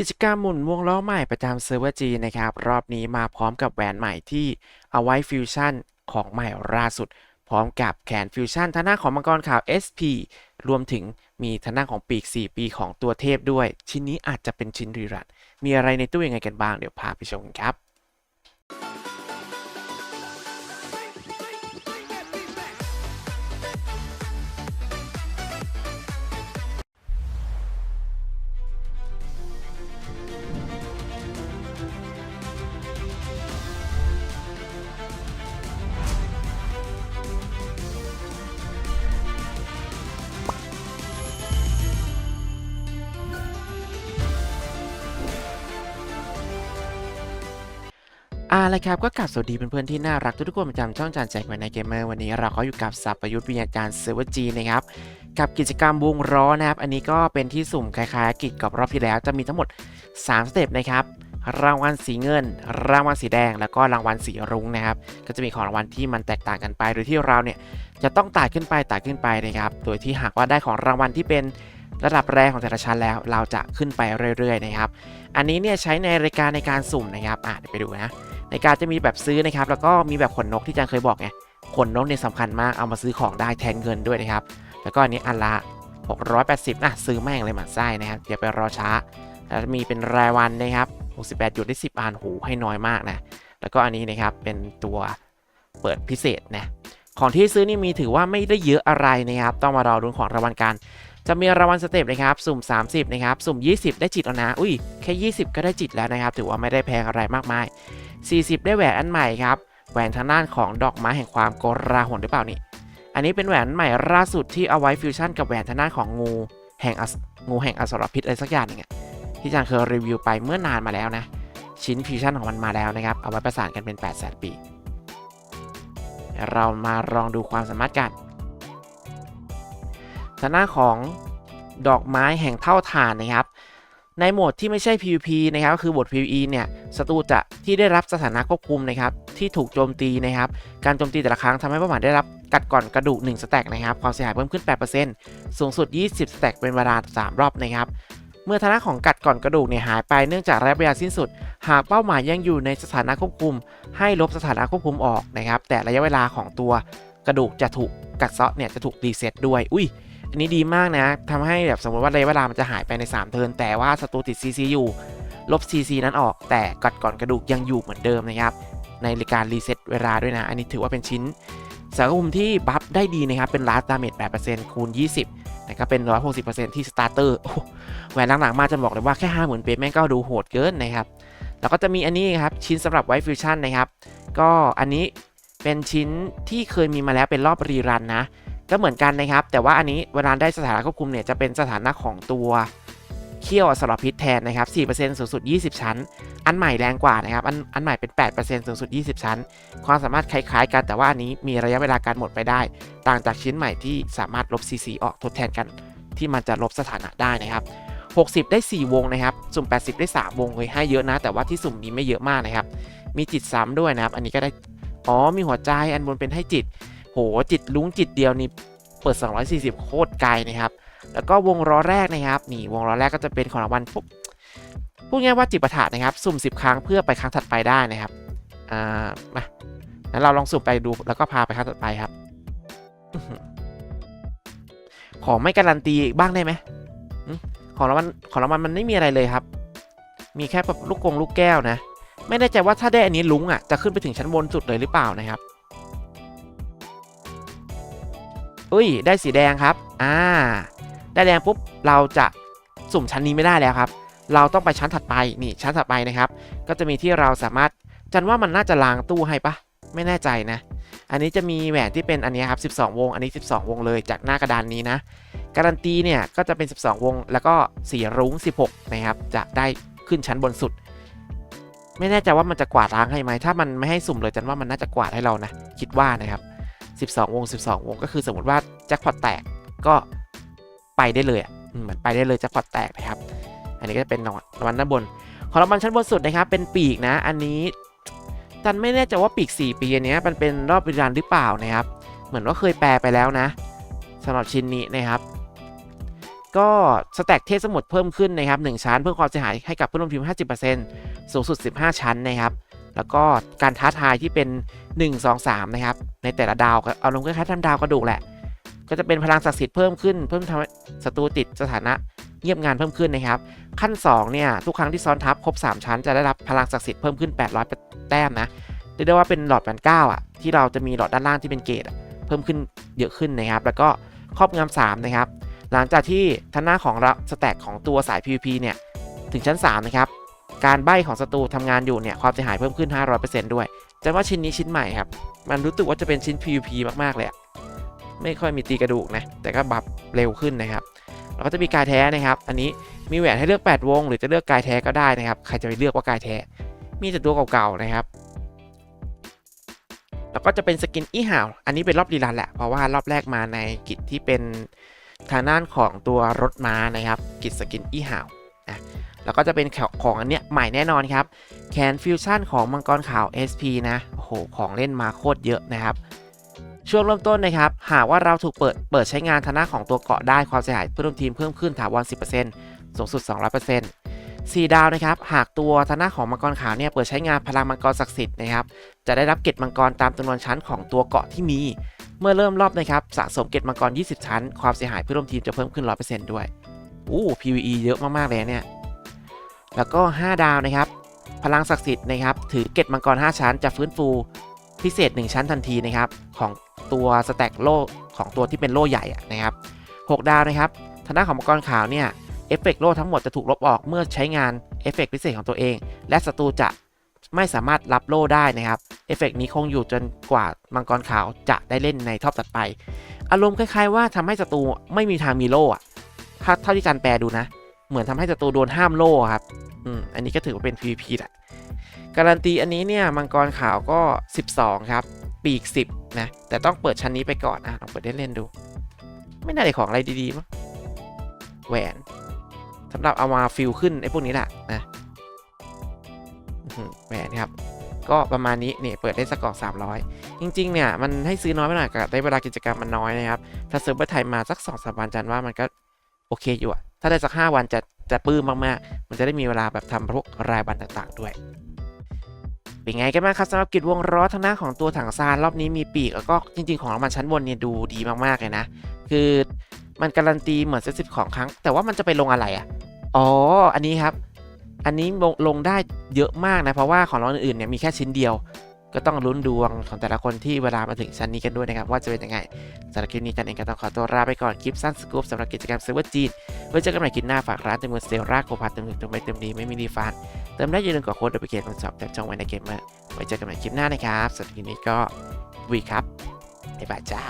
กิจกรรมหมุนวงล้อใหม่ประจำเซิร์ฟเวอร์จีนะครับ รอบนี้มาพร้อมกับแหวนใหม่ที่เอาไว้ฟิวชั่นของใหม่ล่าสุด พร้อมกับแขนฟิวชั่นทางหน้าของมังกรขาว SP รวมถึงมีทางหน้าของปีก 4 ปีของตัวเทพด้วย ชิ้นนี้อาจจะเป็นชิ้นรีรันมีอะไรในตู้ยังไงกันบ้างเดี๋ยวพาไปชมกันครับ อ่าเลยครับก็กลับสวัสดีเพื่อนๆที่น่ารักทุกๆคนประจำช่องจานแจกไว้ในเกมเมอร์วันนี้เราก็อยู่กับสับประยุทธ์วิญญาการเซิร์ฟเวอร์จีนะครับกับกิจกรรมวงล้อนะครับ อันนี้ก็เป็นที่สุ่มคล้ายๆกิจกับรอบที่แล้วจะมีทั้งหมด 3 สเต็ปนะครับรางวัลสีเงิน รางวัลสีแดง แล้วก็รางวัลสีรุ้งนะครับ ก็จะมีของรางวัลที่มันแตกต่างกันไป โดยที่เราเนี่ยจะต้องไต่ขึ้นไปไต่ขึ้นไปนะครับ โดยที่หากว่าได้ของรางวัลที่เป็นระดับแรกของแต่ละชั้นแล้วเราจะขึ้นไปเรื่อยๆนะครับ อันนี้เนี่ยใช้ในรายการในการสุ่มนะครับ อะเดี๋ยวไปดูนะ ในการจะมีแบบซื้อนะครับ แล้วก็มีแบบขนนกที่อาจารย์เคยบอกไงขนนกเนี่ยสำคัญมากเอามาซื้อของได้แทนเงินด้วยนะครับ แล้วก็อันนี้อันละ 680นะซื้อแม่งเลยหมันไส้นะครับอย่าไปรอช้าแล้วมีเป็นรายวันนะครับ68หยุดได้10อันหูให้น้อยมากนะแล้วก็อันนี้นะครับเป็นตัวเปิดพิเศษนะของที่ซื้อนี่มีถือว่าไม่ได้เยอะอะไรนะครับ ต้องมารอรุ้นของรางวัลกัน จะมีรางวัลสเต็ปนะครับ สุ่ม 30 นะครับ สุ่ม 20 ได้จิตแล้วนะ อุ้ย แค่ 20 ก็ได้จิตแล้วนะครับ ถือว่าไม่ได้แพงอะไรมากมาย 40 ได้แหวนอันใหม่ครับ แหวนทางด้านของดอกไม้แห่งความโกราหนหรือเปล่านี่ อันนี้เป็นแหวนใหม่ล่าสุดที่เอาไว้ฟิวชั่นกับแหวนทางด้านของงูแห่งงูแห่งอสรพิษอะไรสักอย่างหนึงอะที่จารย์เคยรีวิวไปเมื่อนานมาแล้วนะ ชิ้นฟิวชั่นของมันมาแล้วนะครับ เอาไว้ประสานกันเป็น8 0 0 0 0ปีเดี๋ยวเรามาลองดูความสามารถกันทางด้านของดอกไม้แห่งเท่าฐานนะครับ ในโหมดที่ไม่ใช่ PVP นะครับก็คือโหมด PVE เนี่ยศัตรูจะที่ได้รับสถานะควบคุมนะครับที่ถูกโจมตีนะครับการโจมตีแต่ละครั้งทำให้เป้าหมายได้รับกัดก่อนกระดูก1สแต็กนะครับความเสียหายเพิ่มขึ้น 8%สูงสุด 20 สแต็กเป็นเวลา 3 รอบนะครับเมื่อฐานะของกัดก่อนกระดูกเนี่ยหายไปเนื่องจากระยะเวลาสิ้นสุด หากเป้าหมายยังอยู่ในสถานะควบคุม ให้ลบสถานะควบคุมออกนะครับแต่ระยะเวลาของตัวกระดูกจะถูกกัดเซาะเนี่ยจะถูกรีเซ็ตด้วย อุ้ย อันนี้ดีมากนะทำให้แบบสมมติว่าระยะเวลามันจะหายไปใน 3 เทิร์นแต่ว่าศัตรูติด CC อยู่ ลบ CC นั้นออก แต่กัดก่อนกระดูกยังอยู่เหมือนเดิมนะครับ ในการรีเซ็ตเวลาด้วยนะ อันนี้ถือว่าเป็นชิ้นสารคุมที่บัฟได้ดีนะครับ เป็นลาสดาเมจ8%คูณ 20นะครับเป็น 160%ที่สตาร์เตอร์แหวนหลังๆมาจะบอกเลยว่าแค่ 50,000เปแม่งก็ดูโหดเกินนะครับแล้วก็จะมีอันนี้ครับชิ้นสำหรับไวฟิวชั่นนะครับ ก็อันนี้เป็นชิ้นที่เคยมีมาแล้วเป็นรอบรีรันนะ ก็เหมือนกันนะครับ แต่ว่าอันนี้เวลาได้สถานะควบคุมเนี่ยจะเป็นสถานะของตัวเขี้ยวอสรพิษแทนนะครับ 4%สูงสุด 20 ชั้น อันใหม่แรงกว่านะครับ อันอันใหม่เป็น 8%สูงสุด 20 ชั้น ความสามารถคล้ายๆกัน แต่ว่าอันนี้มีระยะเวลาการหมดไปได้ ต่างจากชิ้นใหม่ที่สามารถลบ CC ออกทดแทนกัน ที่มันจะลบสถานะได้นะครับ 60 ได้ 4 วงนะครับ สุ่ม 80 ได้ 3 วงเลยให้เยอะนะ แต่ว่าที่สุ่มนี้ไม่เยอะมากนะครับ มีจิตซ้ำด้วยนะครับ อันนี้ก็ได้ อ๋อ มีหัวใจ อันบนเป็นให้จิต โหจิตลุ้งจิตเดียวนี่เปิด 240 โคตรไกลนะครับ แล้วก็วงล้อแรกนะครับ นี่วงล้อแรกก็จะเป็นของรางวัลพวกพูดง่ายว่าจิตประถานะครับ สุ่ม 10 ครั้งเพื่อไปครั้งถัดไปได้นะครับ อ่า มางั้นเราลองสุ่มไปดูแล้วก็พาไปครั้งถัดไปครับอื้อหือขอไม่การันตีบ้างได้ไหมอืมของรางวัลของรางวัลมันไม่มีอะไรเลยครับ มีแค่แบบลูกกงลูกแก้วนะ ไม่แน่ใจว่าถ้าได้อันนี้ลุ้งอะจะขึ้นไปถึงชั้นบนสุดเลยหรือเปล่านะครับ อุ้ย ได้สีแดงครับ อ่า ได้แดงปุ๊บ เราจะสุ่มชั้นนี้ไม่ได้แล้วครับ เราต้องไปชั้นถัดไป นี่ชั้นถัดไปนะครับ ก็จะมีที่เราสามารถ จันว่ามันน่าจะล้างตู้ให้ปะ ไม่แน่ใจนะ อันนี้จะมีแหวนที่เป็นอันนี้ครับ 12 วง อันนี้ 12 วงเลยจากหน้ากระดานนี้นะ การันตีเนี่ยก็จะเป็น 12 วง แล้วก็สีรุ้ง 16 นะครับ จะได้ขึ้นชั้นบนสุด ไม่แน่ใจว่ามันจะกวาดล้างให้ไหม ถ้ามันไม่ให้สุ่มเลยจันว่ามันน่าจะกวาดให้เรานะ คิดว่านะครับ 12 วง 12 วง ก็คือสมมติว่าแจ็คพอตแตกก็ไปได้เลยอะเหมือนไปได้เลยแจ็คพอตแตกนะครับ อันนี้ก็จะเป็นรางวัลรางวัลด้านบน ของรางวัลชั้นบนสุดนะครับเป็นปีกนะ อันนี้จันไม่แน่ใจว่าปีก 4 ปีอันนี้มันเป็นรอบบริการหรือเปล่านะครับ เหมือนว่าเคยแปลไปแล้วนะสำหรับชิ้นนี้นะครับ ก็สแต็กเทพสมุดเพิ่มขึ้นนะครับ1ชั้นเพิ่มความเสียหายให้กับผู้ร่วมทีม 50%สูงสุด 15 ชั้นนะครับ แล้วก็การท้าทายที่เป็น 1 2 3 นะครับ ในแต่ละดาวก็เอาลงคล้ายๆทำดาวกระดูกแหละ ก็จะเป็นพลังศักดิ์สิทธิ์เพิ่มขึ้น เพิ่มทำให้ศัตรูติดสถานะเงียบงานเพิ่มขึ้นนะครับ ขั้น 2 เนี่ย ทุกครั้งที่ซ้อนทับครบ 3 ชั้น จะได้รับพลังศักดิ์สิทธิ์เพิ่มขึ้น 800 แต้มนะเรียกได้ว่าเป็นหลอดแบนเก้าอะที่เราจะมีหลอดด้านล่างที่เป็นเกรดเพิ่มขึ้นเยอะขึ้นนะครับ แล้วก็ครอบงำ3นะครับ หลังจากที่ทนหน้าของเราสแต็กของตัวสาย PVP เนี่ยถึงชั้น 3 นะครับ การใบ้ของศัตรูทำงานอยู่เนี่ยความเสียหายเพิ่มขึ้น 500%ด้วยจะว่าชิ้นนี้ชิ้นใหม่ครับ มันรู้สึกว่าจะเป็นชิ้น PVP มากๆเลยอะไม่ค่อยมีตีกระดูกนะ แต่ก็บัฟเร็วขึ้นนะครับแล้วก็จะมีกายแท้นะครับ อันนี้มีแหวนให้เลือก 8 วง หรือจะเลือกกายแท้ก็ได้นะครับ ใครจะไปเลือกว่ากายแท้ มีแต่ตัวเก่าๆนะครับ แล้วก็จะเป็นสกินอีห่าว อันนี้เป็นรอบรีรันแหละ เพราะว่ารอบแรกมาในกิจที่เป็นทางด้านของตัวรถม้านะครับ กิจสกินอีห่าว แล้วก็จะเป็นของอันเนี้ยใหม่แน่นอนครับแคนฟิวชั่นของมังกรขาว SP นะโอ้โหของเล่นมาโคตรเยอะนะครับช่วงเริ่มต้นนะครับ หากว่าเราถูกเปิดเปิดใช้งานทาน้าของตัวเกาะได้ความเสียหายเพื่อนร่วมทีมเพิ่มขึ้นถาวร 10%สูงสุด 200% 4 ดาวนะครับ หากตัวทาน้าของมังกรขาวเนี่ยเปิดใช้งานพลังมังกรศักดิ์สิทธิ์นะครับ จะได้รับเกตมังกรตามจำนวนชั้นของตัวเกาะที่มี เมื่อเริ่มรอบนะครับสะสมเกตมังกร 20 ชั้น ความเสียหายเพื่อนร่วมทีมจะเพิ่มขึ้น 100%ด้วย อู้ PVE เยอะมากๆเลยเนี่ย แล้วก็ 5 ดาวนะครับ พลังศักดิ์สิทธิ์นะครับ ถือเกตมังกร 5 ชั้นจะฟื้นฟูพิเศษ 1 ชั้นทันทีนะครับ ของตัวสแต็กโล่ของตัวที่เป็นโล่ใหญ่นะครับ 6 ดาวนะครับทางด้านของมังกรขาวเนี่ยเอฟเฟกต์โล่ทั้งหมดจะถูกลบออกเมื่อใช้งานเอฟเฟกต์พิเศษของตัวเอง และศัตรูจะไม่สามารถรับโล่ได้นะครับเอฟเฟกต์นี้คงอยู่จนกว่ามังกรขาวจะได้เล่นในท็อปตัดไป อารมณ์คล้ายๆว่าทำให้ศัตรูไม่มีทางมีโล่อะถ้าเท่าที่การแปลดูนะ เหมือนทำให้ศัตรูโดนห้ามโล่ครับ อืม อันนี้ก็ถือว่าเป็น PVP แหละ การันตีอันนี้เนี่ย มังกรขาวก็ 12 ครับ ปีก 10 นะ แต่ต้องเปิดชั้นนี้ไปก่อน อะ ลองเปิดเล่นๆดู ไม่น่าได้ของอะไรดีๆมั้ง แหวนสำหรับเอามาฟิลขึ้นไอ้พวกนี้แหละนะแหวนครับ ก็ประมาณนี้เนี่ยเปิดได้สกอร์300 จริง ๆ เนี่ย มันให้ซื้อน้อยไปหน่อยกับได้เวลากิจกรรมมันน้อยนะครับ ถ้าเซิร์ฟเวอร์ไทยมาสัก2อสวันจันว่ามันก็โอเคอยู่อะ ถ้าได้สัก 5 วันจะจะปื้มมากๆ มันจะได้มีเวลาแบบทำพวกรายวันต่างๆด้วย เป็นไงกันบ้างครับสำหรับกิจวงล้อทางหน้าของตัวถังซานรอบนี้มีปีกแล้วก็จริง ๆ ของรางวัลชั้นบนเนี่ยดูดีมากๆเลยนะ คือมันการันตีเหมือนเซตสิบของครั้ง แต่ว่ามันจะไปลงอะไรอะ อ๋อ อันนี้ครับ อันนี้ลงลงได้เยอะมากนะ เพราะว่าของรางวัลอื่นๆเนี่ยมีแค่ชิ้นเดียว ก็ต้องลุ้นดวงของแต่ละคนที่เวลามาถึงชั้นนี้กันด้วยนะครับว่าจะเป็นยังไงสำหรับคลิปนี้กันเองก็ต้องขอตัวลาไปก่อนคลิปสั้นสกู๊ปสำหรับกิจกรรมเซิร์ฟเวอร์จีนไว้เจอกันใหม่คลิปหน้าฝากร้านเต็มมือเซลราโคพาเต็มหนึ่งเต็มไปเต็มดีไม่มีรีฟันเติมได้อย่าลืมกดโค้ดโดยไปเกณฑ์คนสอบแบบช่องไว้ในเกมเมอร์ไว้เจอกันใหม่คลิปหน้านะครับสำหรับคลิปนี้ก็วีครับบ๊ายบายจ้า